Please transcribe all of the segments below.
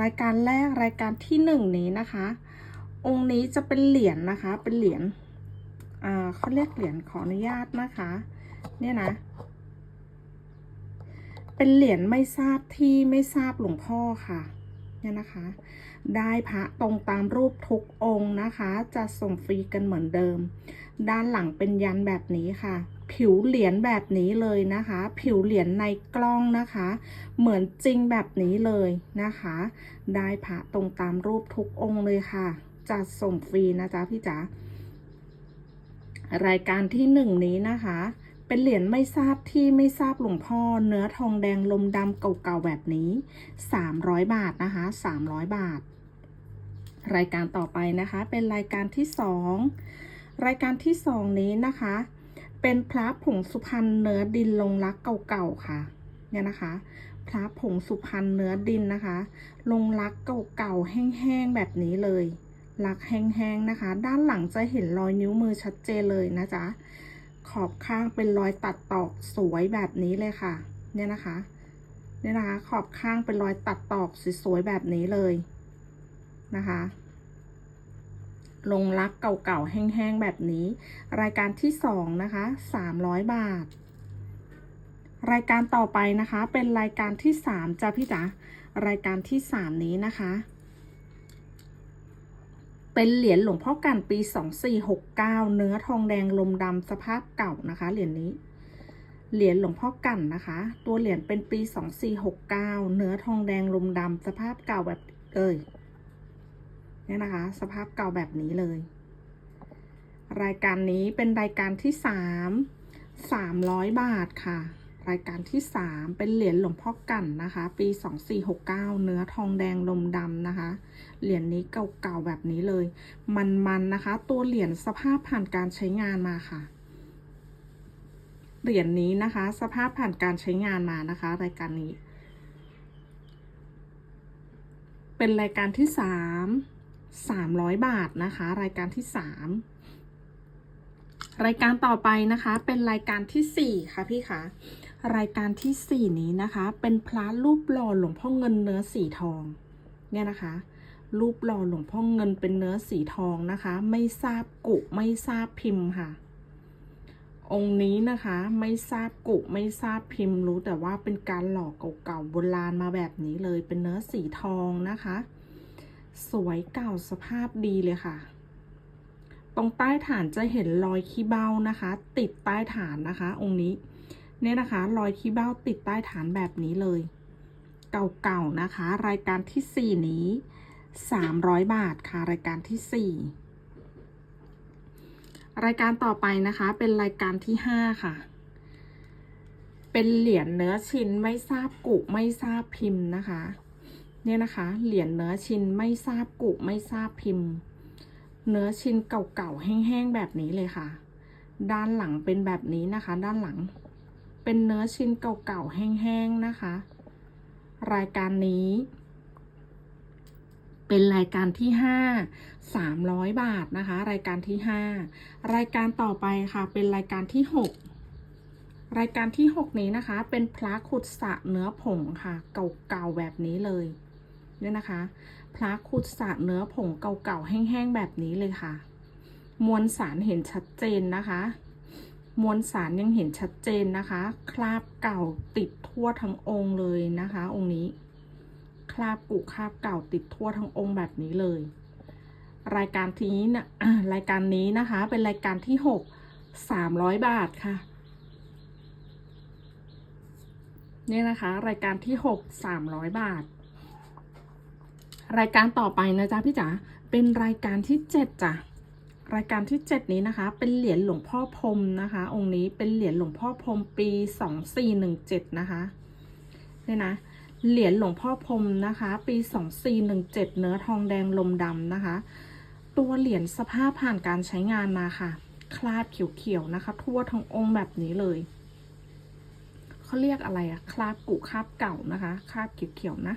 รายการแรกรายการที่หนึ่งนี้นะคะ องค์นี้จะเป็นเหรียญนะคะ เป็นเหรียญอ่าเขาเรียกเหรียญขออนุญาตนะคะ เนี่ยนะ เป็นเหรียญไม่ทราบที่ไม่ทราบหลวงพ่อค่ะเนี่ยนะคะ ได้พระตรงตามรูปทุกองค์นะคะ จะส่งฟรีกันเหมือนเดิม ด้านหลังเป็นยันแบบนี้ค่ะ ผิวเหรียญแบบนี้เลยนะคะ ผิวเหรียญในกล้องนะคะ เหมือนจริงแบบนี้เลยนะคะ ได้พระตรงตามรูปทุกองค์เลยค่ะจะส่งฟรีนะจ๊ะพี่จ๋ารายการที่หนึ่งนี้นะคะ เป็นเหรียญไม่ทราบที่ไม่ทราบหลวงพ่อ เนื้อทองแดงลมดำเก่าๆแบบนี้ 300 บาทนะคะ 300 บาท รายการต่อไปนะคะ เป็นรายการที่สองรายการที่สองนี้นะคะ เป็นพระผงสุพรรณเนื้อดินลงรักเก่าๆค่ะ เนี่ยนะคะ พระผงสุพรรณเนื้อดินนะคะ ลงรักเก่าๆแห้งๆแบบนี้เลยรักแห้งๆนะคะ ด้านหลังจะเห็นรอยนิ้วมือชัดเจนเลยนะจ๊ะขอบข้างเป็นรอยตัดตอกสวยแบบนี้เลยค่ะ เนี่ยนะคะเนี่ยนะคะ ขอบข้างเป็นรอยตัดตอกสวยๆแบบนี้เลยนะคะ ลงรักเก่าๆ แห้งๆ แบบนี้ รายการที่สองนะคะ300บาท รายการต่อไปนะคะ เป็นรายการที่สามจ้ะพี่จ๋ารายการที่สามนี้นะคะ เป็นเหรียญหลวงพ่อกันปี2469เนื้อทองแดงลมดำสภาพเก่านะคะ เหรียญนี้เหรียญหลวงพ่อกันนะคะ ตัวเหรียญเป็นปี 2469 เนื้อทองแดงลมดำสภาพเก่าแบบเอ่ย เนี่ยนะคะ สภาพเก่าแบบนี้เลย รายการนี้เป็นรายการที่สาม300บาทค่ะ รายการที่สามเป็นเหรียญหลวงพ่อกันนะคะ ปี2469เนื้อทองแดงลมดำนะคะ เหรียญนี้เก่าๆแบบนี้เลย มันๆนะคะ ตัวเหรียญสภาพผ่านการใช้งานมาค่ะเหรียญนี้นะคะ สภาพผ่านการใช้งานมานะคะ รายการนี้ เป็นรายการที่สาม สามร้อยบาทนะคะ รายการที่สามรายการต่อไปนะคะ เป็นรายการที่สี่ค่ะพี่คะรายการที่สี่นี้นะคะ เป็นพระรูปหล่อหลวงพ่อเงินเนื้อสีทอง เนี่ยนะคะรูปหล่อหลวงพ่อเงินเป็นเนื้อสีทองนะคะ ไม่ทราบกุไม่ทราบพิมพ์ค่ะ องค์นี้นะคะไม่ทราบกุไม่ทราบพิมพ์รู้แต่ว่าเป็นการหล่อเก่าๆโบราณมาแบบนี้เลยเป็นเนื้อสีทองนะคะ สวยเก่าสภาพดีเลยค่ะ ตรงใต้ฐานจะเห็นรอยขี้เบ้านะคะ ติดใต้ฐานนะคะ องค์นี้เนี่ยนะคะ รอยขี้เบ้าติดใต้ฐานแบบนี้เลย เก่าๆนะคะ รายการที่สี่นี้สามร้อยบาทค่ะรายการที่สี่รายการต่อไปนะคะ เป็นรายการที่ห้าค่ะ เป็นเหรียญเนื้อชิ้นไม่ทราบกุไม่ทราบพิมพ์นะคะ เนี่ยนะคะ เหรียญเนื้อชิ้นไม่ทราบกุไม่ทราบพิมพ์ เนื้อชิ้นเก่าๆแห้งๆแบบนี้เลยค่ะ ด้านหลังเป็นแบบนี้นะคะ ด้านหลัง เป็นเนื้อชิ้นเก่าๆแห้งๆนะคะ รายการนี้ เป็นรายการที่ห้าสามร้อยบาทนะคะ รายการที่ห้ารายการต่อไปค่ะ เป็นรายการที่หกรายการที่หกนี้นะคะ เป็นพระขุดสะเนื้อผงค่ะ เก่าๆแบบนี้เลย เนี่ยนะคะ พระขุดสระเนื้อผงเก่าๆแห้งๆแบบนี้เลยค่ะ มวลสารเห็นชัดเจนนะคะ มวลสารยังเห็นชัดเจนนะคะ คราบเก่าติดทั่วทั้งองค์เลยนะคะ องค์นี้ คราบกุคราบเก่าติดทั่วทั้งองค์แบบนี้เลย รายการทีนี้นะอ่ารายการนี้นะคะ เป็นรายการที่หกสามร้อยบาทค่ะเนี่ยนะคะ รายการที่หกสามร้อยบาท รายการต่อไปนะจ๊ะพี่จ๋าเป็นรายการที่เจ็ดจ้ะรายการที่เจ็ดนี้นะคะ เป็นเหรียญหลวงพ่อพรมนะคะ องค์นี้เป็นเหรียญหลวงพ่อพรมปีสองสี่หนึ่งเจ็ดนะคะเนี่ยนะเหรียญหลวงพ่อพรมนะคะ ปีสองสี่หนึ่งเจ็ดเนื้อทองแดงลมดำนะคะ ตัวเหรียญสภาพผ่านการใช้งานมาค่ะคราบเขียวๆนะคะ ทั่วทั้งองค์แบบนี้เลยเขาเรียกอะไรอะคราบกุคราบเก่านะคะคราบเขียวๆนะ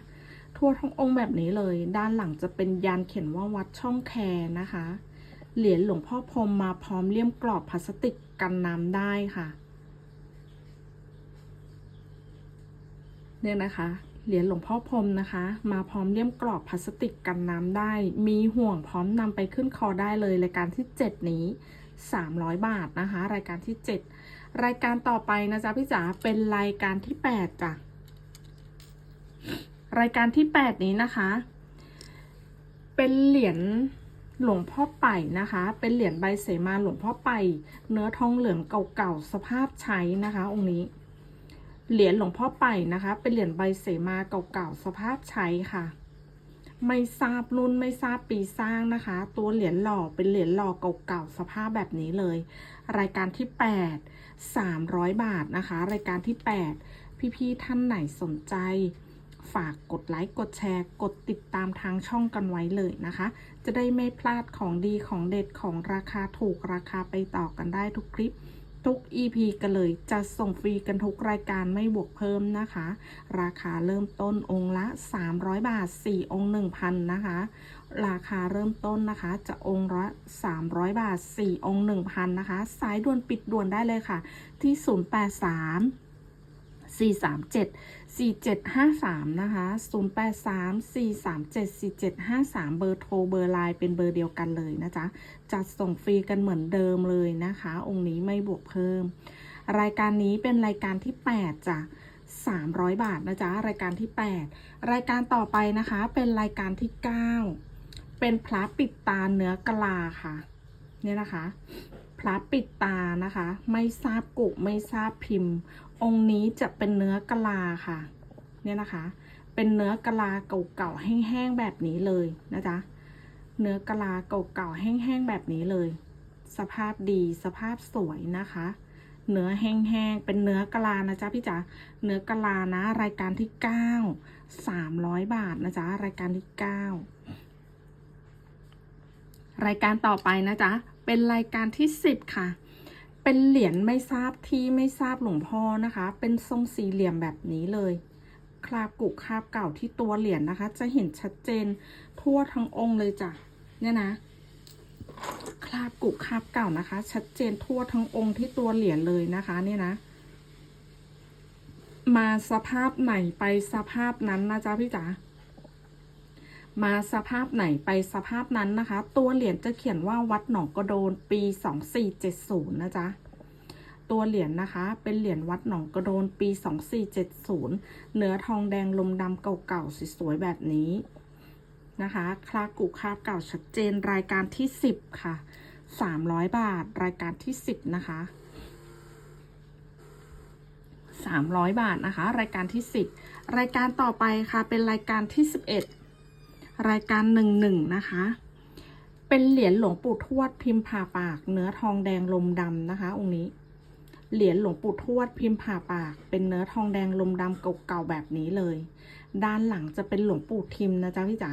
ทั่วทั้งองค์แบบนี้เลย ด้านหลังจะเป็นยันเขียนว่าวัดช่องแคนะคะ เหรียญหลวงพ่อพรมมาพร้อมเลี่ยมกรอบพลาสติกกันน้ำได้ค่ะ เนี่ยนะคะ เหรียญหลวงพ่อพรมนะคะ มาพร้อมเลี่ยมกรอบพลาสติกกันน้ำได้ มีห่วงพร้อมนำไปขึ้นคอได้เลยรายการที่ 7 นี้ 300 บาทนะคะ รายการที่ 7 รายการต่อไปนะจ๊ะพี่จ๋าเป็นรายการที่ 8จ้ะ รายการที่ 8 นี้นะคะ เป็นเหรียญหลวงพ่อไป่นะคะ เป็นเหรียญใบเสมาหลวงพ่อไป่เนื้อทองเหลืองเก่าๆสภาพใช้นะคะ องค์นี้ เหรียญหลวงพ่อไป่นะคะ เป็นเหรียญใบเสมาเก่าๆสภาพใช้ค่ะ ไม่ทราบรุ่นไม่ทราบปีสร้างนะคะ ตัวเหรียญหล่อเป็นเหรียญหล่อเก่าๆสภาพแบบนี้เลย รายการที่ 8 300 บาทนะคะ รายการที่ 8 พี่ๆท่านไหนสนใจ ฝากกดไลค์ กดแชร์ กดติดตามทางช่องกันไว้เลยนะคะ จะได้ไม่พลาดของดีของเด็ดของราคาถูกราคาไปต่อกันได้ทุกคลิป ทุก EP กันเลยจะส่งฟรีกันทุกรายการไม่บวกเพิ่มนะคะ ราคาเริ่มต้นองค์ละ 300 บาท 4 องค์ 1,000 นะคะ ราคาเริ่มต้นนะคะ จะองค์ละ 300 บาท 4 องค์ 1,000 นะคะ สายด่วนปิดด่วนได้เลยค่ะ ที่ 083 437 4753 นะคะ 083 437 4753 เบอร์โทรเบอร์ไลน์เป็นเบอร์เดียวกันเลยนะจ๊ะ จัดส่งฟรีกันเหมือนเดิมเลยนะคะ องค์นี้ไม่บวกเพิ่ม รายการนี้เป็นรายการที่ 8จ้ะ300 บาทนะจ๊ะ รายการที่ 8 รายการต่อไปนะคะ เป็นรายการที่ 9 เป็นพระปิดตาเนื้อกลาค่ะ เนี่ยนะคะ พระปิดตานะคะ ไม่ทราบกุไม่ทราบพิมพ์ องค์นี้จะเป็นเนื้อกะลาค่ะ เนี่ยนะคะ เป็นเนื้อกะลาเก่าๆแห้งๆแบบนี้เลยนะจ๊ะ เนื้อกะลาเก่าๆแห้งๆแบบนี้เลย สภาพดีสภาพสวยนะคะ เนื้อแห้งๆเป็นเนื้อกะลานะจ๊ะพี่จ๋า เนื้อกะลานะ รายการที่9 300บาทนะจ๊ะรายการที่9รายการต่อไปนะจ๊ะเป็นรายการที่10ค่ะ เป็นเหรียญไม่ทราบที่ไม่ทราบหลวงพ่อนะคะ เป็นทรงสี่เหลี่ยมแบบนี้เลย คราบกุคราบเก่าที่ตัวเหรียญนะคะ จะเห็นชัดเจนทั่วทั้งองค์เลยจ้ะ เนี่ยนะ คราบกุคราบเก่านะคะ ชัดเจนทั่วทั้งองค์ที่ตัวเหรียญเลยนะคะ เนี่ยนะ มาสภาพไหนไปสภาพนั้นนะจ๊ะพี่จ๋า มาสภาพไหนไปสภาพนั้นนะคะ ตัวเหรียญจะเขียนว่าวัดหนองกระโดนปี 2470 นะจ๊ะ ตัวเหรียญนะคะ เป็นเหรียญวัดหนองกระโดนปี 2470 เนื้อทองแดงลมดำเก่าๆสวยๆแบบนี้นะคะ คลากุคาบเก่าชัดเจนรายการที่ 10 ค่ะ 300 บาทรายการที่ 10 นะคะ 300 บาทนะคะ รายการที่ 10 รายการต่อไปค่ะเป็นรายการที่ 11 รายการ11นะคะ เป็นเหรียญหลวงปู่ทวดพิมพ์ผ่าปาก เนื้อทองแดงลมดำนะคะ องค์นี้ เหรียญหลวงปู่ทวดพิมพ์ผ่าปาก เป็นเนื้อทองแดงลมดำเก่าๆแบบนี้เลย ด้านหลังจะเป็นหลวงปู่ทิมนะจ๊ะพี่จ๋า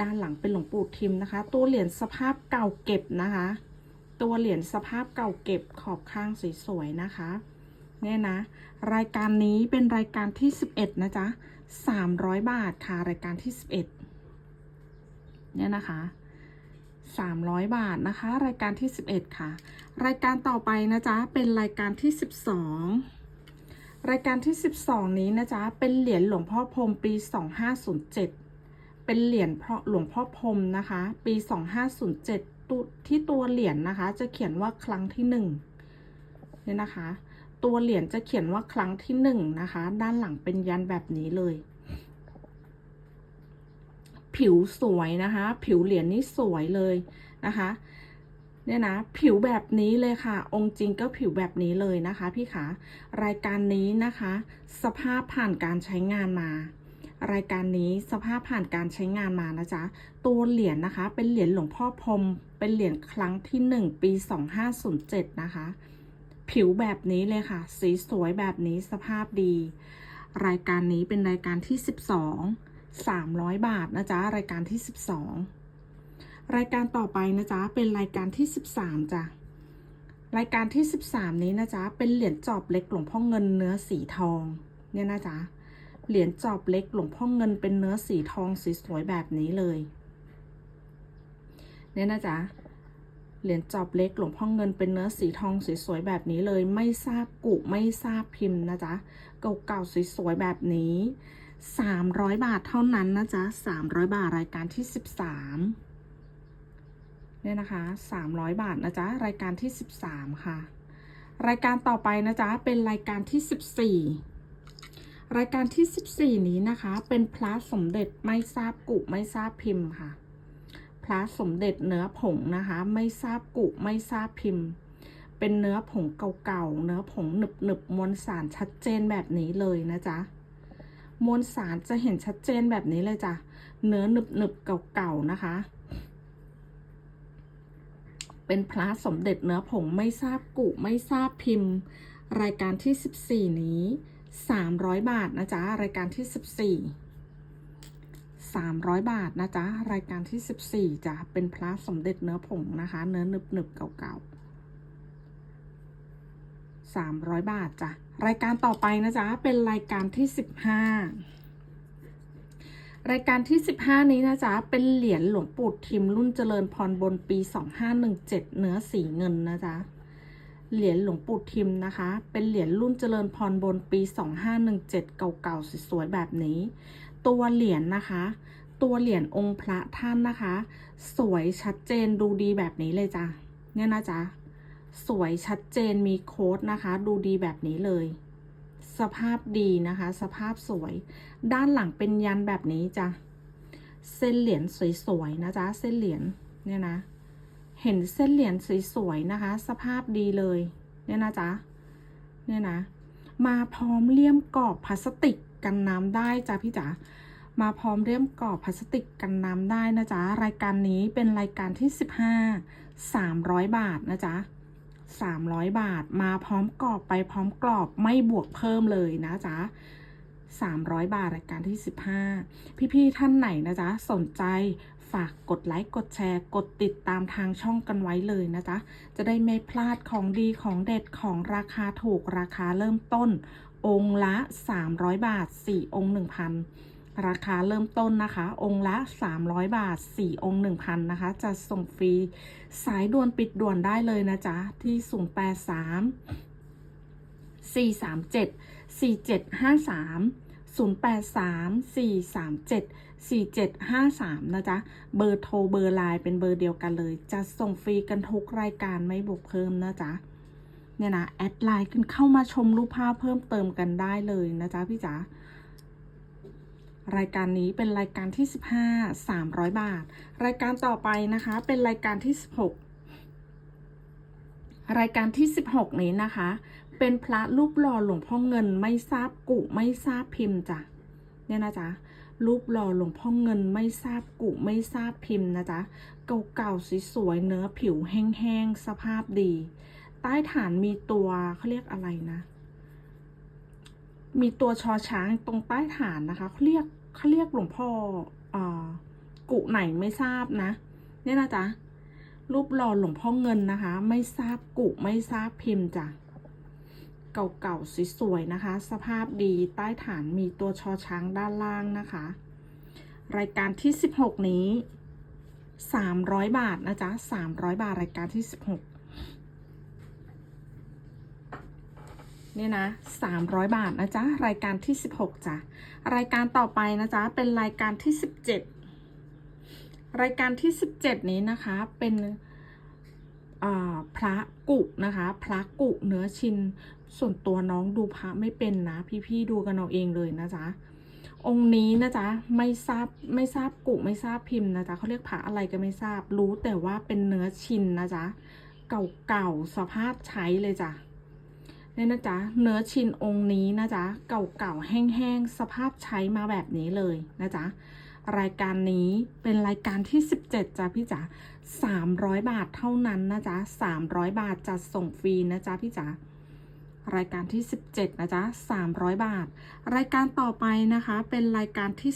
ด้านหลังเป็นหลวงปู่ทิมนะคะ ตัวเหรียญสภาพเก่าเก็บนะคะ ตัวเหรียญสภาพเก่าเก็บขอบข้างสวยๆนะคะเนี่ยนะ รายการนี้เป็นรายการที่ 11 นะจ๊ะ300 บาทค่ะ รายการที่ 11 เนี่ยนะคะ300 บาทนะคะ รายการที่ 11 ค่ะ รายการต่อไปนะจ๊ะเป็นรายการที่ 12 รายการที่ 12 นี้นะจ๊ะเป็นเหรียญหลวงพ่อพรมปี 2507 เป็นเหรียญพระหลวงพ่อพรมนะคะ ปี 2507ตุที่ตัวเหรียญนะคะ จะเขียนว่าครั้งที่หนึ่งเนี่ยนะคะ ตัวเหรียญจะเขียนว่าครั้งที่หนึ่งนะคะ ด้านหลังเป็นยันแบบนี้เลย ผิวสวยนะคะ ผิวเหรียญนี่สวยเลยนะคะเนี่ยนะผิวแบบนี้เลยค่ะ องค์จริงก็ผิวแบบนี้เลยนะคะพี่ขารายการนี้นะคะ สภาพผ่านการใช้งานมา รายการนี้สภาพผ่านการใช้งานมานะจ๊ะตัวเหรียญนะคะ เป็นเหรียญหลวงพ่อพรมเป็นเหรียญครั้งที่หนึ่งปี 2507 นะคะ ผิวแบบนี้เลยค่ะ สีสวยแบบนี้สภาพดี รายการนี้เป็นรายการที่ 12 300 บาทนะจ๊ะรายการที่ 12 รายการต่อไปนะจ๊ะเป็นรายการที่ 13จ้ะรายการที่ 13 นี้นะจ๊ะเป็นเหรียญจอบเล็กหลวงพ่อเงินเนื้อสีทองเนี่ยนะจ๊ะเหรียญจอบเล็กหลวงพ่อเงินเป็นเนื้อสีทองสีสวยแบบนี้เลยเนี่ยนะจ๊ะเหรียญจอบเล็กหลวงพ่อเงินเป็นเนื้อสีทองสวยๆแบบนี้เลย ไม่ทราบกุไม่ทราบพิมพ์นะจ๊ะเก่าๆสวยๆแบบนี้ 300 บาทเท่านั้นนะจ๊ะ 300 บาทรายการที่ 13เนี่ยนะคะ 300 บาทนะจ๊ะ รายการที่ 13 ค่ะ รายการต่อไปนะจ๊ะ เป็นรายการที่ 14 รายการที่ 14 นี้นะคะ เป็นพระสมเด็จไม่ทราบกุไม่ทราบพิมพ์ค่ะ พระสมเด็จเนื้อผงนะคะ ไม่ทราบกุไม่ทราบพิมพ์ เป็นเนื้อผงเก่าๆ เนื้อผงหนึบหนึบๆมวลสารชัดเจนแบบนี้เลยนะจ๊ะ มวลสารจะเห็นชัดเจนแบบนี้เลยจ้ะ เนื้อหนึบหนึบเก่าๆนะคะ เป็นพระสมเด็จเนื้อผงไม่ทราบกุไม่ทราบพิมพ์ รายการที่ 14 นี้ 300 บาทนะจ๊ะ รายการที่ 14 300 บาทนะจ๊ะ รายการที่ 14จ้ะเป็นพระสมเด็จเนื้อผงนะคะ เนื้อหนึบหนึบเก่าๆ 300 บาทจ้ะ รายการต่อไปนะจ๊ะ เป็นรายการที่ 15 รายการที่ 15 นี้นะจ๊ะ เป็นเหรียญหลวงปู่ทิมรุ่นเจริญพรบนปี 2517 เนื้อสีเงินนะจ๊ะ เหรียญหลวงปู่ทิมนะคะ เป็นเหรียญรุ่นเจริญพรบนปี 2517 เก่าๆสวยๆแบบนี้ ตัวเหรียญนะคะ ตัวเหรียญองค์พระท่านนะคะ สวยชัดเจนดูดีแบบนี้เลยจ้ะ เนี่ยนะจ๊ะ สวยชัดเจนมีโค้ดนะคะ ดูดีแบบนี้เลย สภาพดีนะคะ สภาพสวย ด้านหลังเป็นยันแบบนี้จ้ะเส้นเหรียญสวยๆนะจ๊ะเส้นเหรียญเนี่ยนะ เห็นเส้นเหรียญสวยๆนะคะ สภาพดีเลยเนี่ยนะจ๊ะเนี่ยนะ มาพร้อมเลี่ยมกรอบพลาสติกกันน้ำได้จ้ะพี่จ๋ามาพร้อมเลี่ยมกรอบพลาสติกกันน้ำได้นะจ๊ะรายการนี้เป็นรายการที่ 15 300 บาทนะจ๊ะ 300 บาท มาพร้อมกรอบไปพร้อมกรอบไม่บวกเพิ่มเลยนะจ๊ะ300 บาทรายการที่ 15 พี่ ๆ ท่านไหนนะจ๊ะ สนใจฝากกดไลค์ กดแชร์ กดติดตามทางช่องกันไว้เลยนะจ๊ะ จะได้ไม่พลาดของดีของเด็ดของราคาถูกราคาเริ่มต้น องค์ละ 300 บาท 4 องค์ 1,000 ราคาเริ่มต้นนะคะ องค์ละ 300 บาท 4 องค์ 1,000 นะคะ จะส่งฟรี สายด่วนปิดด่วนได้เลยนะจ๊ะ ที่ 083 437 4753 083 437 4753 นะจ๊ะ เบอร์โทรเบอร์ไลน์เป็นเบอร์เดียวกันเลย จะส่งฟรีกันทุกรายการไม่บวกเพิ่มนะจ๊ะเนี่ยนะ แอดไลน์ขึ้นเข้ามาชมรูปภาพเพิ่มเติมกันได้เลยนะจ๊ะพี่จ๋า รายการนี้เป็นรายการที่ 15 300 บาท รายการต่อไปนะคะ เป็นรายการที่ 16 รายการที่ 16 นี้นะคะ เป็นพระรูปหล่อหลวงพ่อเงินไม่ทราบกุไม่ทราบพิมพ์จ้ะเนี่ยนะจ๊ะรูปหล่อหลวงพ่อเงินไม่ทราบกุไม่ทราบพิมพ์นะจ๊ะเก่าๆสวยๆเนื้อผิวแห้งๆสภาพดี ใต้ฐานมีตัวเขาเรียกอะไรนะ มีตัวชอช้างตรงใต้ฐานนะคะเขาเรียกเขาเรียกหลวงพ่ออกุไหนไม่ทราบนะ เนี่ยนะจ๊ะ รูปหล่อหลวงพ่อเงินนะคะ ไม่ทราบกุไม่ทราบพิมพ์จ้ะ เก่าๆสวยๆนะคะ สภาพดีใต้ฐานมีตัวชอช้างด้านล่างนะคะ รายการที่ 16 นี้ 300 บาทนะจ๊ะ300 บาทรายการที่ 16 เนี่ยนะ300 บาทนะจ๊ะ รายการที่ 16จ้ะ รายการต่อไปนะจ๊ะ เป็นรายการที่ 17 รายการที่ 17 นี้นะคะ เป็นพระกุนะคะ พระกุเนื้อชิน ส่วนตัวน้องดูพระไม่เป็นนะ พี่ๆดูกันเอาเองเลยนะจ๊ะ องค์นี้นะจ๊ะ ไม่ทราบไม่ทราบกุไม่ทราบพิมพ์นะจ๊ะเขาเรียกพระอะไรก็ไม่ทราบ รู้แต่ว่าเป็นเนื้อชินนะจ๊ะ เก่าๆสภาพใช้เลยจ้ะ เนี่ยนะจ๊ะเนื้อชินองค์นี้นะจ๊ะเก่าๆแห้งๆสภาพใช้มาแบบนี้เลยนะจ๊ะรายการนี้เป็นรายการที่ 17จ้ะพี่จ๋า300 บาทเท่านั้นนะจ๊ะ300 บาทจัดส่งฟรีนะจ๊ะพี่จ๋ารายการที่ 17นะจ๊ะ300 บาท รายการต่อไปนะคะเป็นรายการที่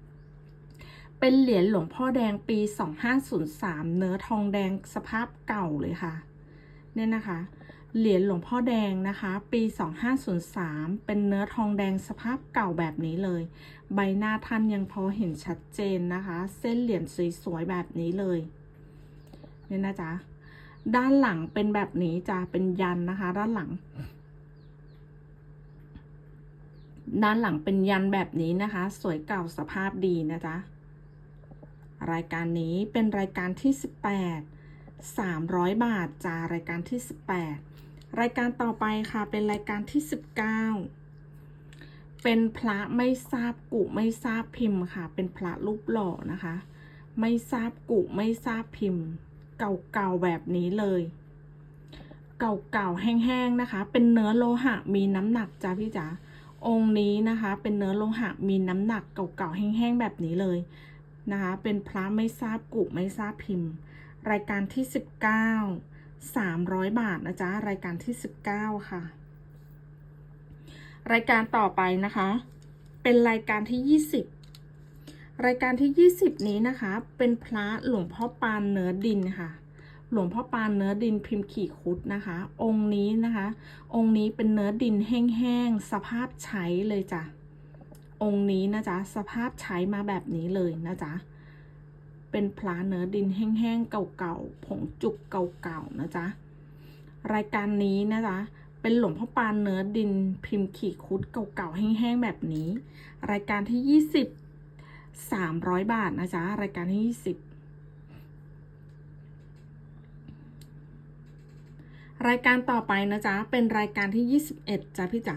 18 เป็นเหรียญหลวงพ่อแดงปี 2503 เนื้อทองแดงสภาพเก่าเลยค่ะ เนี่ยนะคะ เหรียญหลวงพ่อแดงนะคะ ปี 2503 เป็นเนื้อทองแดงสภาพเก่าแบบนี้เลย ใบหน้าท่านยังพอเห็นชัดเจนนะคะ เส้นเหรียญสวยๆแบบนี้เลยเนี่ยนะจ๊ะด้านหลังเป็นแบบนี้จะเป็นยันนะคะ ด้านหลัง ด้านหลังเป็นยันแบบนี้นะคะ สวยเก่าสภาพดีนะจ๊ะรายการนี้เป็นรายการที่ 18 300 บาทจ้ารายการที่ 18 รายการต่อไปค่ะเป็นรายการที่ 19 เป็นพระไม่ทราบกุไม่ทราบพิมพ์ค่ะ เป็นพระรูปหล่อนะคะ ไม่ทราบกุไม่ทราบพิมพ์ เก่าๆแบบนี้เลย เก่าๆแห้งๆนะคะ เป็นเนื้อโลหะมีน้ำหนักจ้าพี่จ๋าองค์นี้นะคะ เป็นเนื้อโลหะมีน้ำหนักเก่าๆแห้งๆแบบนี้เลยนะคะ เป็นพระไม่ทราบกุไม่ทราบพิมพ์ รายการที่ 19 300 บาทนะจ๊ะรายการที่ 19 ค่ะ รายการต่อไปนะคะ เป็นรายการที่ 20 รายการที่ 20 นี้นะคะ เป็นพระหลวงพ่อปานเนื้อดินค่ะ หลวงพ่อปานเนื้อดินพิมพ์ขี่คุดนะคะ องค์นี้นะคะ องค์นี้เป็นเนื้อดินแห้งๆสภาพใช้เลยจ้ะองค์นี้นะจ๊ะสภาพใช้มาแบบนี้เลยนะจ๊ะ เป็นพลาเนื้อดินแห้งๆเก่าๆผงจุกเก่าๆนะจ๊ะรายการนี้นะจ๊ะเป็นหลวงพ่อปานเนื้อดินพิมพ์ขีคุดเก่าๆแห้งๆแบบนี้ รายการที่ 20 300 บาทนะจ๊ะรายการที่ 20 รายการต่อไปนะจ๊ะเป็นรายการที่ 21จ้ะพี่จ๋า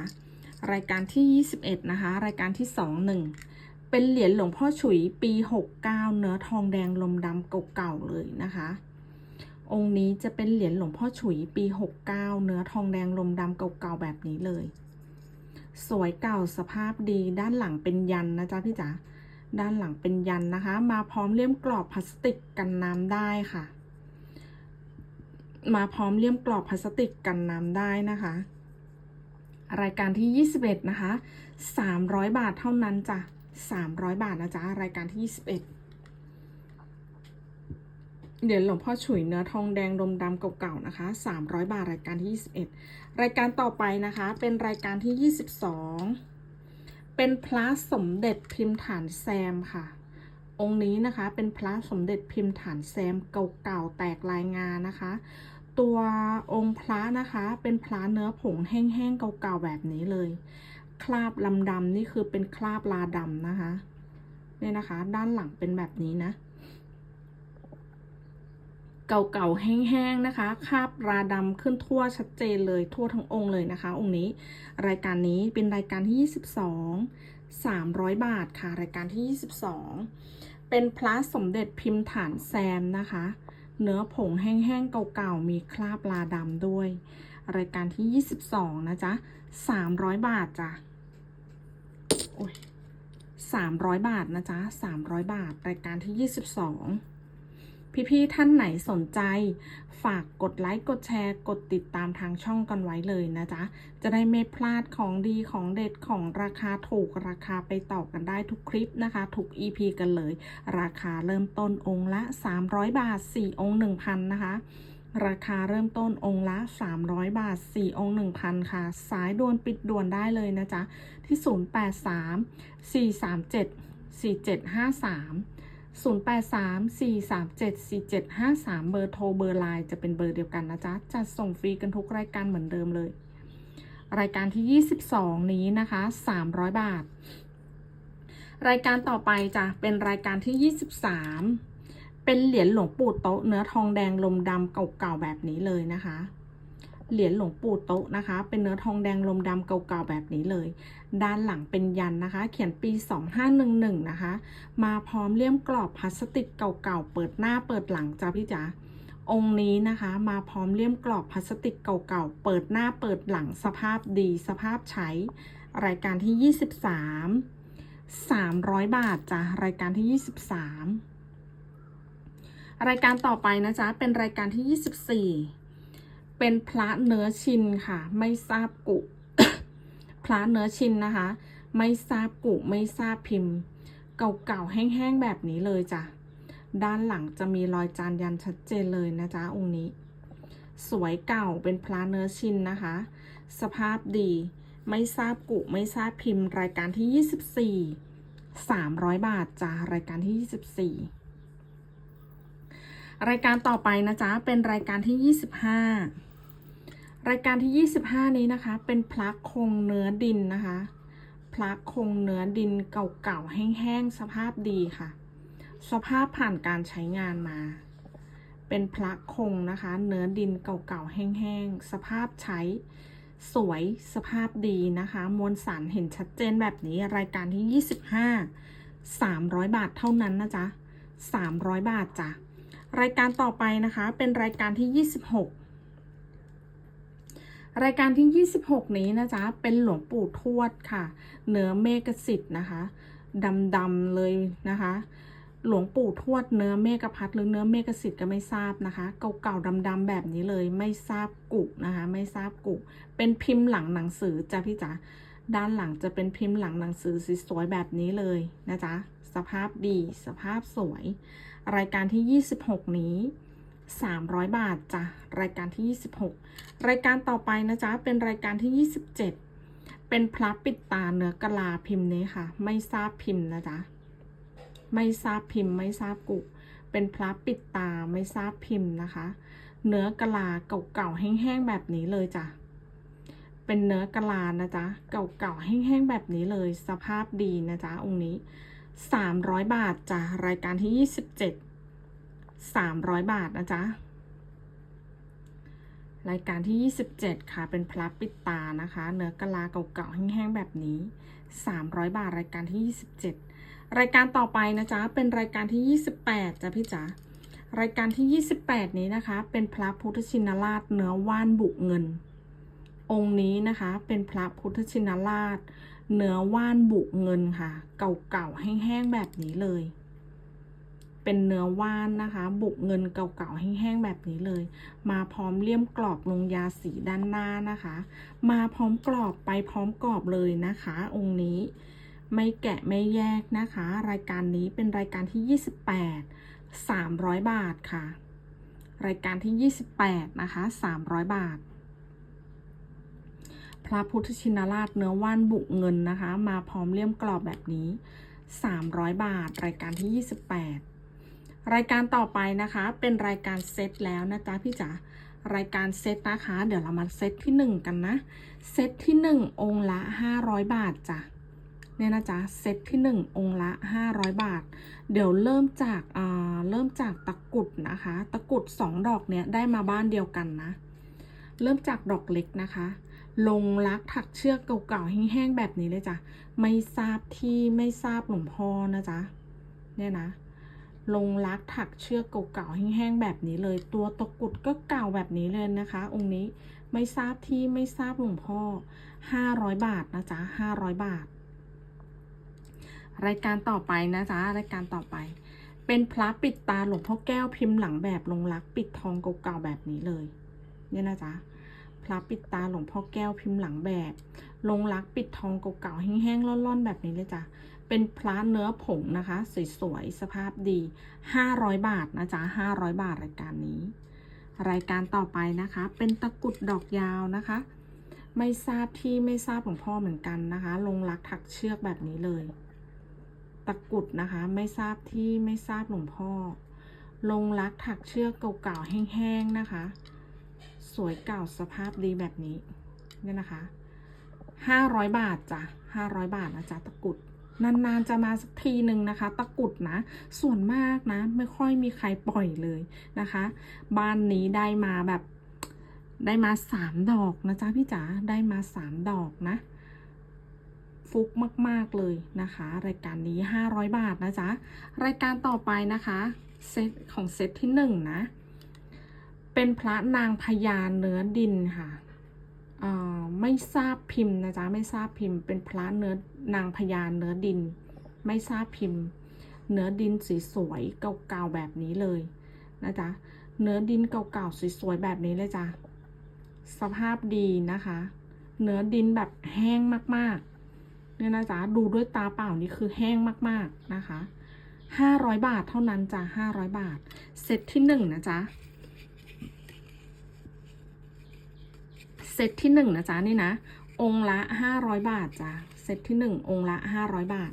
รายการที่ 21 นะคะ รายการที่ 21 เป็นเหรียญหลวงพ่อฉุยปี 69 เนื้อทองแดงลมดำเก่าๆเลยนะคะ องค์นี้จะเป็นเหรียญหลวงพ่อฉุยปี 69 เนื้อทองแดงลมดำเก่าๆแบบนี้เลย สวยเก่าสภาพดีด้านหลังเป็นยันนะจ๊ะพี่จ๋าด้านหลังเป็นยันนะคะ มาพร้อมเลี่ยมกรอบพลาสติกกันน้ำได้ค่ะ มาพร้อมเลี่ยมกรอบพลาสติกกันน้ำได้นะคะ รายการที่ 21 นะคะ 300 บาทเท่านั้นจ้ะ 300 บาทนะจ๊ะ รายการที่ 21 เหรียญหลวงพ่อฉุยเนื้อทองแดงดมดำเก่าๆนะคะ 300 บาทรายการที่ 21 รายการต่อไปนะคะ เป็นรายการที่ 22 เป็นพระสมเด็จพิมพ์ฐานแซมค่ะ องค์นี้นะคะเป็นพระสมเด็จพิมพ์ฐานแซมเก่าๆแตกลายงานนะคะตัวองค์พระนะคะเป็นพระเนื้อผงแห้งๆเก่าๆแบบนี้เลย คราบลำดำนี่คือเป็นคราบลาดำนะคะ เนี่ยนะคะ ด้านหลังเป็นแบบนี้นะ เก่าๆแห้งๆนะคะ คราบราดำขึ้นทั่วชัดเจนเลยทั่วทั้งองค์เลยนะคะ องค์นี้ รายการนี้เป็นรายการที่ 22 300 บาทค่ะ รายการที่ 22 เป็นพระสมเด็จพิมพ์ฐานแซมนะคะ เนื้อผงแห้งๆเก่าๆมีคราบลาดำด้วยรายการที่ 22 นะจ๊ะ 300 บาทจ้ะ โอ้ย300บาทนะจ๊ะ300บาท รายการที่22พี่ๆท่านไหนสนใจ ฝากกดไลค์กดแชร์กดติดตามทางช่องกันไว้เลยนะจ๊ะ จะได้ไม่พลาดของดีของเด็ดของราคาถูกราคาไปต่อกันได้ทุกคลิปนะคะ ทุก EP กันเลย ราคาเริ่มต้นองค์ละ 300 บาท 4 องค์ 1,000 นะคะ ราคาเริ่มต้นองค์ละ 300 บาท 4 องค์ 1,000 ค่ะ สายด่วนปิดด่วนได้เลยนะจ๊ะ ที่ 083 437 4753 083 437 4753 เบอร์โทรเบอร์ไลน์จะเป็นเบอร์เดียวกันนะจ๊ะ จัดส่งฟรีกันทุกรายการเหมือนเดิมเลย รายการที่ 22 นี้นะคะ 300 บาท รายการต่อไปจ้ะเป็นรายการที่ 23 เป็นเหรียญหลวงปู่โต๊ะเนื้อทองแดงลมดำเก่าๆแบบนี้เลยนะคะ เหรียญหลวงปู่โต๊ะนะคะ เป็นเนื้อทองแดงลมดำเก่าๆแบบนี้เลย ด้านหลังเป็นยันนะคะ เขียนปี 2511 นะคะ มาพร้อมเลี่ยมกรอบพลาสติกเก่าๆเปิดหน้าเปิดหลังจ้าพี่จ๋าองค์นี้นะคะมาพร้อมเลี่ยมกรอบพลาสติกเก่าๆ เปิดหน้าเปิดหลังสภาพดีสภาพใช้ รายการที่ 23 300 บาทจ้ะรายการที่ 23 รายการต่อไปนะจ๊ะ เป็นรายการที่ 24 เป็นพระเนื้อชินค่ะ ไม่ทราบกุ พระเนื้อชินนะคะ ไม่ทราบกุ ไม่ทราบพิมพ์ เก่าๆ แห้งๆ แบบนี้เลยจ้ะ ด้านหลังจะมีรอยจานยันชัดเจนเลยนะจ๊ะ องค์นี้ สวยเก่าเป็นพระเนื้อชินนะคะ สภาพดี ไม่ทราบกุ ไม่ทราบพิมพ์ รายการที่ 24 300 บาทจ้ะ รายการที่ 24 รายการต่อไปนะจ๊ะ เป็นรายการที่ 25 รายการที่ 25 นี้นะคะ เป็นพระคงเนื้อดินนะคะพระคงเนื้อดินเก่าๆ แห้งๆ สภาพดีค่ะ สภาพผ่านการใช้งานมา เป็นพระคงนะคะ เนื้อดินเก่าๆ แห้งๆ สภาพใช้สวยสภาพดีนะคะ มวลสารเห็นชัดเจนแบบนี้ รายการที่ 25 300 บาทเท่านั้นนะจ๊ะ 300 บาทจ้ะ รายการต่อไปนะคะเป็นรายการที่ 26 รายการที่ 26 นี้นะจ๊ะเป็นหลวงปู่ทวดค่ะเนื้อเมกสิทธิ์นะคะดำๆเลยนะคะหลวงปู่ทวดเนื้อเมกพัดหรือเนื้อเมกสิทธิ์ก็ไม่ทราบนะคะ เก่าๆดำๆแบบนี้เลยไม่ทราบกุนะคะ ไม่ทราบกุเป็นพิมพ์หลังหนังสือจ้ะพี่จ๋าด้านหลังจะเป็นพิมพ์หลังหนังสือสวยๆแบบนี้เลยนะจ๊ะสภาพดีสภาพสวยรายการที่ 26 นี้ 300 บาทจ้ะรายการที่ 26 รายการต่อไปนะจ๊ะเป็นรายการที่ 27 เป็นพระปิดตาเนื้อกะลาพิมพ์นี้ค่ะ ไม่ทราบพิมพ์นะจ๊ะไม่ทราบพิมพ์ ไม่ทราบกุ เป็นพระปิดตาไม่ทราบพิมพ์นะคะ เนื้อกะลาเก่าๆแห้งๆแบบนี้เลยจ้ะเป็นเนื้อกะลานะจ๊ะเก่าๆแห้งๆแบบนี้เลย สภาพดีนะจ๊ะองค์นี้ 300 บาทจ้ะรายการที่ 27 300 บาทนะจ๊ะรายการที่ 27 ค่ะ เป็นพลับปิดตานะคะ เนื้อกะลาเก่าๆแห้งๆแบบนี้ 300 บาทรายการที่ 27 รายการต่อไปนะจ๊ะ เป็นรายการที่ 28จ้ะพี่จ๋ารายการที่ 28 นี้นะคะ เป็นพระพุทธชินราชเนื้อว่านบุกเงิน องค์นี้นะคะ เป็นพระพุทธชินราช เนื้อว่านบุเงินค่ะ เก่าๆแห้งๆแบบนี้เลย เป็นเนื้อว่านนะคะ บุเงินเก่าๆแห้งๆแบบนี้เลย มาพร้อมเลี่ยมกรอบลงยาสีด้านหน้านะคะ มาพร้อมกรอบไปพร้อมกรอบเลยนะคะ องค์นี้ไม่แกะไม่แยกนะคะ รายการนี้เป็นรายการที่ 28 300 บาทค่ะ รายการที่ 28 นะคะ 300 บาท พระพุทธชินราชเนื้อว่านบุกเงินนะคะ มาพร้อมเลี่ยมกรอบแบบนี้ 300 บาท รายการที่ 28 รายการต่อไปนะคะ เป็นรายการเซตแล้วนะจ๊ะพี่จ๋ารายการเซตนะคะ เดี๋ยวเรามาเซตที่ 1 กันนะ เซตที่ 1 องค์ละ 500 บาทจ้ะเนี่ยนะจ๊ะเซตที่ 1 องค์ละ 500 บาท เดี๋ยวเริ่มจากอ่าเริ่มจากตะกุดนะคะ ตะกุด 2 ดอกเนี้ยได้มาบ้านเดียวกันนะ เริ่มจากดอกเล็กนะคะ ลงรักถักเชือกเก่าๆแห้งๆแบบนี้เลยจ้ะไม่ทราบที่ไม่ทราบหลวงพ่อนะจ๊ะเนี่ยนะ ลงรักถักเชือกเก่าๆแห้งๆแบบนี้เลย ตัวตะกุดก็เก่าแบบนี้เลยนะคะ องค์นี้ไม่ทราบที่ไม่ทราบหลวงพ่อ500บาทนะจ๊ะ500บาท รายการต่อไปนะจ๊ะรายการต่อไป เป็นพระปิดตาหลวงพ่อแก้วพิมพ์หลังแบบลงรักปิดทองเก่าๆแบบนี้เลย เนี่ยนะจ๊ะ ระปิดตาหลวงพ่อแก้วพิมพ์หลังแบบ ลงรักปิดทองเก่าๆแห้งๆร่อนๆ แบบนี้เลยจ้ะ เป็นพระเนื้อผงนะคะ สวยๆ สภาพดี 500 บาทนะจ๊ะ 500 บาทรายการนี้ รายการต่อไปนะคะ เป็นตะกุดดอกยาวนะคะ ไม่ทราบที่ไม่ทราบหลวงพ่อเหมือนกันนะคะ ลงรักถักเชือกแบบนี้เลย ตะกุดนะคะ ไม่ทราบที่ไม่ทราบหลวงพ่อ ลงรักถักเชือกเก่าๆแห้งๆนะคะ วยเก่าสภาพดีแบบนี้เนี่ยนะคะห้าร้อยบาทจ้ะห้าร้อยบาทนะจ๊ะตะกุดนานๆจะมาสักทีหนึ่งนะคะ ตะกุดนะ ส่วนมากนะ ไม่ค่อยมีใครปล่อยเลยนะคะ บ้านนี้ได้มาแบบได้มาสามดอกนะจ๊ะพี่จ๋าได้มาสามดอกนะ ฟุกมากๆเลยนะคะ รายการนี้500บาทนะจ๊ะรายการต่อไปนะคะเซตของเซตที่หนึ่งนะ เป็นพระนางพญาเนื้อดินค่ะอ่อไม่ทราบพิมพ์นะจ๊ะไม่ทราบพิมพ์ เป็นพระเนื้อนางพญาเนื้อดิน ไม่ทราบพิมพ์ เนื้อดินสีสวยๆเก่าๆแบบนี้เลยนะจ๊ะเนื้อดินเก่าๆสวยๆแบบนี้เลยจ้ะสภาพดีนะคะ เนื้อดินแบบแห้งมากๆเนี่ยนะจ๊ะดูด้วยตาเปล่านี่คือแห้งมากๆนะคะ500บาทเท่านั้นจ้ะ500บาท เซตที่หนึ่งนะจ๊ะ เซตที่หนึ่งนะจ๊ะนี่นะ องค์ละ500บาทจ้ะเซตที่หนึ่งองค์ละ500บาท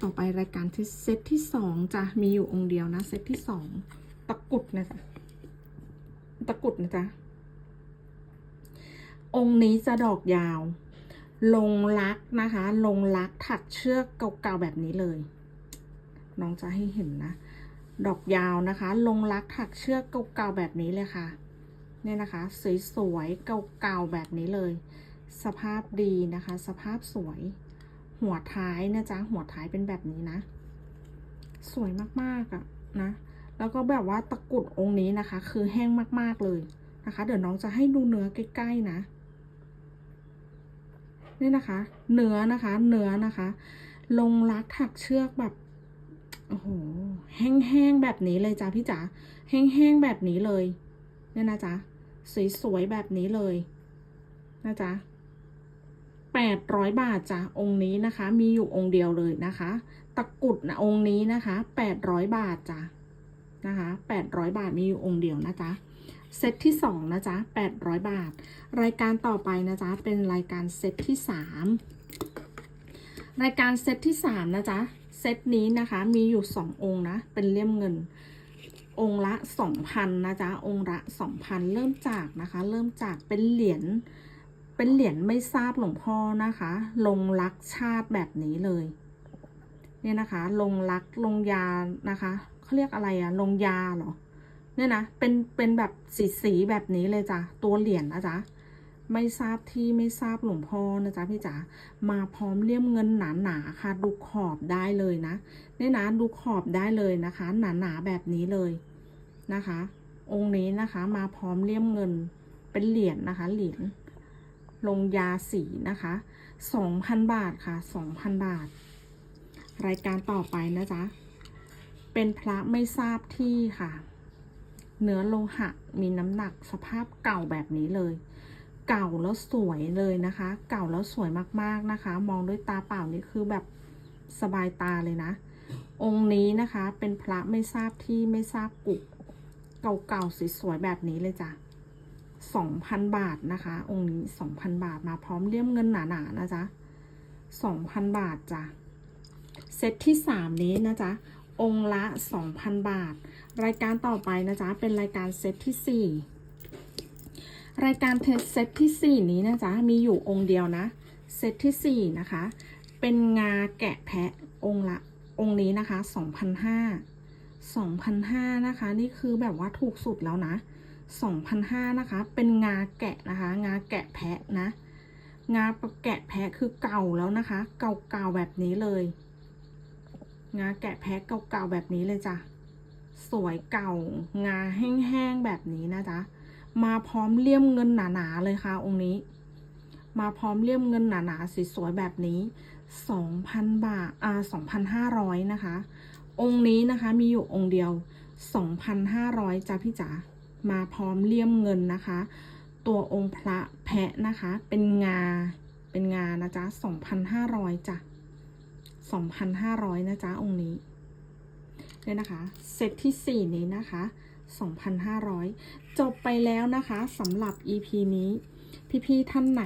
ต่อไปรายการที่เซตที่สองจ้ะมีอยู่องค์เดียวนะเซตที่สองตะกุดนะจ๊ะตะกุดนะจ๊ะองค์นี้จะดอกยาว ลงรักนะคะ ลงรักถักเชือกเก่าๆแบบนี้เลย น้องจะให้เห็นนะ ดอกยาวนะคะ ลงรักถักเชือกเก่าๆแบบนี้เลยค่ะ เนี่ยนะคะสวยๆเก่าๆแบบนี้เลย สภาพดีนะคะ สภาพสวย หัวท้ายนะจ๊ะหัวท้ายเป็นแบบนี้นะ สวยมากๆอะนะแล้วก็แบบว่าตะกรุดองค์นี้นะคะ คือแห้งมากๆเลยนะคะ เดี๋ยวน้องจะให้ดูเนื้อใกล้ๆนะนี่นะคะ เนื้อนะคะ เนื้อนะคะ ลงรักถักเชือกแบบโอ้โหแห้งๆแบบนี้เลยจ้ะพี่จ๋าแห้งๆแบบนี้เลยเนี่ยนะจ๊ะ สวยๆแบบนี้เลยนะจ๊ะแปดร้อยบาทจ้ะองค์นี้นะคะ มีอยู่องค์เดียวเลยนะคะ ตะกุดนะองค์นี้นะคะแปดร้อยบาทจ้ะนะคะแปดร้อยบาทมีอยู่องค์เดียวนะจ๊ะเซตที่สองนะจ๊ะแปดร้อยบาท รายการต่อไปนะจ๊ะ เป็นรายการเซตที่สามรายการเซตที่สามนะจ๊ะ เซตนี้นะคะ มีอยู่สององค์นะ เป็นเลี่ยมเงิน องค์ละสองพันนะจ๊ะ องค์ละสองพันเริ่มจากนะคะ เริ่มจากเป็นเหรียญ เป็นเหรียญไม่ทราบหลวงพ่อนะคะ ลงรักชาติแบบนี้เลย เนี่ยนะคะ ลงรัก ลงยานะคะ เขาเรียกอะไรอะลงยาเหรอ เนี่ยนะ เป็น เป็นแบบสีสีแบบนี้เลยจ้ะ ตัวเหรียญนะจ๊ะ ไม่ทราบที่ไม่ทราบหลวงพ่อนะจ๊ะพี่จ๋ามาพร้อมเลี่ยมเงินหนาๆค่ะ ดูขอบได้เลยนะเนี่ยนะดูขอบได้เลยนะคะ หนาๆแบบนี้เลยนะคะ องค์นี้นะคะมาพร้อมเลี่ยมเงินเป็นเหรียญนะคะ เหรียญลงยาสีนะคะสองพันบาทค่ะสองพันบาท รายการต่อไปนะจ๊ะเป็นพระไม่ทราบที่ค่ะ เนื้อโลหะมีน้ำหนักสภาพเก่าแบบนี้เลย เก่าแล้วสวยเลยนะคะ เก่าแล้วสวยมากๆนะคะ มองด้วยตาเปล่านี่คือแบบสบายตาเลยนะ องค์นี้นะคะเป็นพระไม่ทราบที่ไม่ทราบกุกเก่าๆสวยๆแบบนี้เลยจ้ะสองพันบาทนะคะ องค์นี้สองพันบาทมาพร้อมเลี่ยมเงินหนาๆนะจ๊ะสองพันบาทจ้ะเซตที่สามนี้นะจ๊ะองค์ละสองพันบาท รายการต่อไปนะจ๊ะเป็นรายการเซตที่สี่ รายการเซตที่สี่นี้นะจ๊ะมีอยู่องค์เดียวนะ เซตที่สี่นะคะ เป็นงาแกะแพะองค์ละองค์นี้นะคะสองพันห้าสองพันห้านะคะ นี่คือแบบว่าถูกสุดแล้วนะสองพันห้านะคะ เป็นงาแกะนะคะ งาแกะแพะนะ งาแกะแพะคือเก่าแล้วนะคะ เก่าๆแบบนี้เลย งาแกะแพะเก่าๆแบบนี้เลยจ้ะ สวยเก่า งาแห้งๆแบบนี้นะจ๊ะ มาพร้อมเลี่ยมเงินหนาๆเลยค่ะ องค์นี้ มาพร้อมเลี่ยมเงินหนาๆสวยๆแบบนี้สองพันบาทอ่าสองพันห้าร้อยนะคะ องค์นี้นะคะมีอยู่องค์เดียวสองพันห้าร้อยจ้ะพี่จ๋ามาพร้อมเลี่ยมเงินนะคะ ตัวองค์พระแพะนะคะ เป็นงาเป็นงานะจ๊ะสองพันห้าร้อยจ้ะสองพันห้าร้อยนะจ๊ะองค์นี้เนี่ยนะคะ เซตที่สี่นี้นะคะ สองพันห้าร้อยจบไปแล้วนะคะสำหรับ EP นี้ พี่ๆท่านไหน